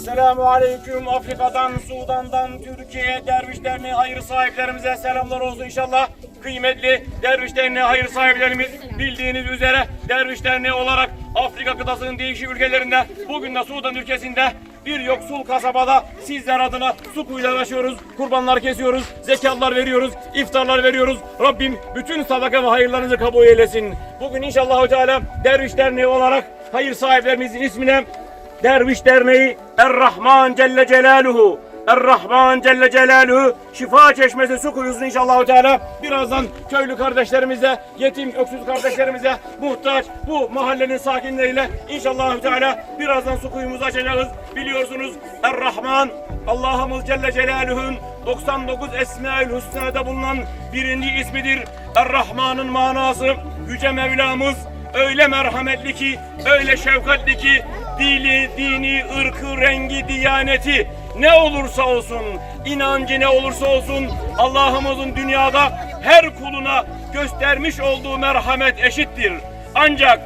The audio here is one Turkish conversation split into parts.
Esselamu Aleyküm Afrika'dan, Sudan'dan, Türkiye Derviş Derneği hayır sahiplerimize selamlar olsun inşallah. Kıymetli Derviş Derneği hayır sahiplerimiz bildiğiniz üzere Derviş Derneği olarak Afrika kıtasının değişik ülkelerinde bugün de Sudan ülkesinde bir yoksul kasabada sizler adına su kuyuları açıyoruz, kurbanlar kesiyoruz, zekatlar veriyoruz, iftarlar veriyoruz. Rabbim bütün sadaka ve hayırlarınızı kabul eylesin. Bugün inşallah Teala Derviş Derneği olarak hayır sahiplerimizin ismine Derviş Derneği Er-Rahman Celle Celaluhu Er-Rahman Celle Celaluhu şifa çeşmesi su kuyusu inşallah Teala birazdan köylü kardeşlerimize, yetim öksüz kardeşlerimize muhtaç bu mahallenin sakinleriyle inşallah Teala birazdan su kuyumuzu açacağız. Biliyorsunuz Er-Rahman Allah'ımız Celle Celaluhu'nun 99 Esmaül Hüsna'da bulunan birinci ismidir. Er-Rahman'ın manası Yüce Mevlamız öyle merhametli ki, öyle şefkatli ki dili, dini, ırkı, rengi, diyaneti ne olursa olsun, inancı ne olursa olsun Allah'ımızın dünyada her kuluna göstermiş olduğu merhamet eşittir. Ancak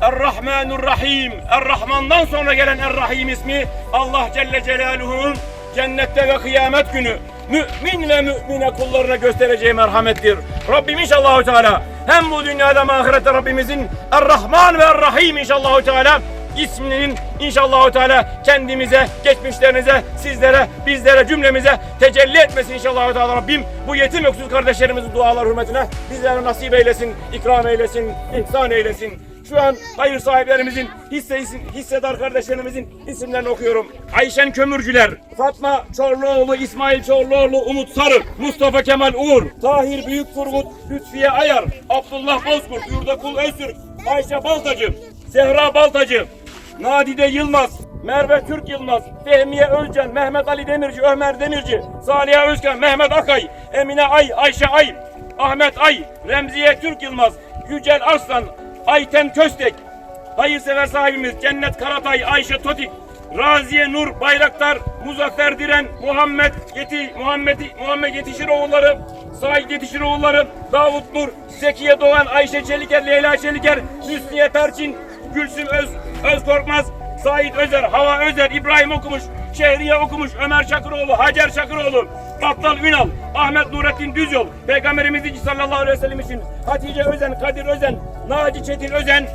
Er-Rahmanur Rahim, Er-Rahman'dan sonra gelen Er-Rahim ismi Allah Celle Celaluhu'nun cennette ve kıyamet günü mümin ve mümine kullarına göstereceği merhamettir. Rabbim inşallah Teala hem bu dünyada hem ahirette Rabbimizin Er-Rahman ve Er-Rahim inşallah Teala isminin inşallah Teala kendimize, geçmişlerinize, sizlere, bizlere, cümlemize tecelli etmesin inşallah Teala Rabbim. Bu yetim öksüz kardeşlerimizin dualar hürmetine bizlere nasip eylesin, ikram eylesin, ihsan eylesin. Şu an hayır sahiplerimizin, hisse, hissedar kardeşlerimizin isimlerini okuyorum. Ayşen Kömürcüler, Fatma Çorluoğlu, İsmail Çorluoğlu, Umut Sarı, Mustafa Kemal Uğur, Tahir Büyük Turgut, Lütfiye Ayar, Abdullah Bozkurt, Yurdakul Öztürk, Ayşe Baltacı, Zehra Baltacı, Nadide Yılmaz, Merve Türk Yılmaz, Fehmiye Özcan, Mehmet Ali Demirci, Ömer Demirci, Saliha Özkan, Mehmet Akay, Emine Ay, Ayşe Ay, Ahmet Ay, Remziye Türk Yılmaz, Yücel Arslan, Ayten Köstek, hayırsever sahibimiz Cennet Karatay, Ayşe Totik, Raziye Nur Bayraktar, Muzaffer Diren, Muhammed Yeti, Muhammed, Muhammed Yetişiroğulları, Said Yetişiroğulları, Davut Nur, Zekiye Doğan, Ayşe Çeliker, Leyla Çeliker, Hüsniye Perçin, Gülsüm Öz, Özkorkmaz, Said Özer, Hava Özer, İbrahim Okumuş, Şehriye Okumuş, Ömer Çakıroğlu, Hacer Çakıroğlu, Battal Ünal, Ahmet Nurettin Düzyol, Peygamberimiz için sallallahu aleyhi ve sellem için Hatice Özen, Kadir Özen, Naci Çetin Özen,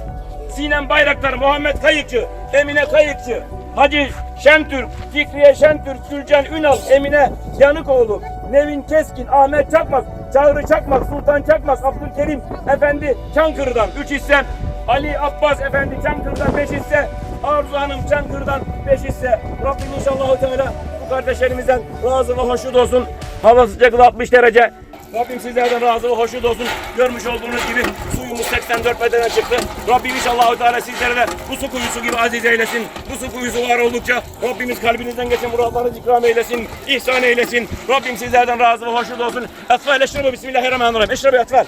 Sinem Bayraktar, Muhammed Kayıkçı, Emine Kayıkçı, Hacı Şentürk, Fikriye Şentürk, Gülcan Ünal, Emine Yanıkoğlu, Nevin Keskin, Ahmet Çakmak, Çağrı Çakmak, Sultan Çakmak, Abdülkerim Efendi Çankırı'dan 3 hisse, Ali Abbas Efendi Çankırı'dan 5 hisse, Arzu Hanım Çankırı'dan 5 hisse. Rabbim inşallah Teala bu kardeşlerimizden razı ve hoşnut olsun. Hava sıcaklığı 60 derece. Rabbim sizlerden razı ve hoşnut olsun. Görmüş olduğunuz gibi suyumuz 84 bedene çıktı. Rabbim inşallah Teala sizlere de bu su kuyusu gibi aziz eylesin. Bu su kuyusu var oldukça Rabbimiz kalbinizden geçen muratlarınızı ikram eylesin. ihsan eylesin. Rabbim sizlerden razı ve hoşnut olsun. Etfel eşrebu bismillahirrahmanirrahim. Eşrebu etfel.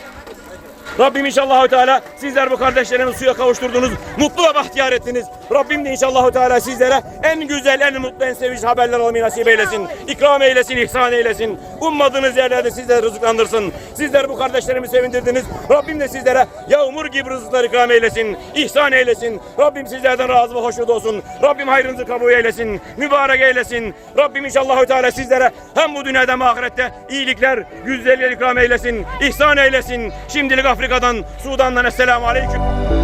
Rabbim inşallah Teala sizler bu kardeşlerimizi suya kavuşturdunuz. Mutlu ve bahtiyar ettiniz. Rabbim de inşallah Teala sizlere en güzel, en mutlu, en sevinçli haberler almayı nasip eylesin. İkram eylesin, ihsan eylesin. Ummadığınız yerlerde sizleri rızıklandırsın. Sizler bu kardeşlerimi sevindirdiniz. Rabbim de sizlere yağmur gibi rızıklar ikram eylesin. ihsan eylesin. Rabbim sizlerden razı ve hoşnut olsun. Rabbim hayrınızı kabul eylesin. Mübarek eylesin. Rabbim inşallah Teala sizlere hem bu dünyada hem ahirette iyilikler, güzellikler ikram eylesin. ihsan eylesin. Şimdilik Afrika'dan, Sudan'dan Esselamu Aleyküm.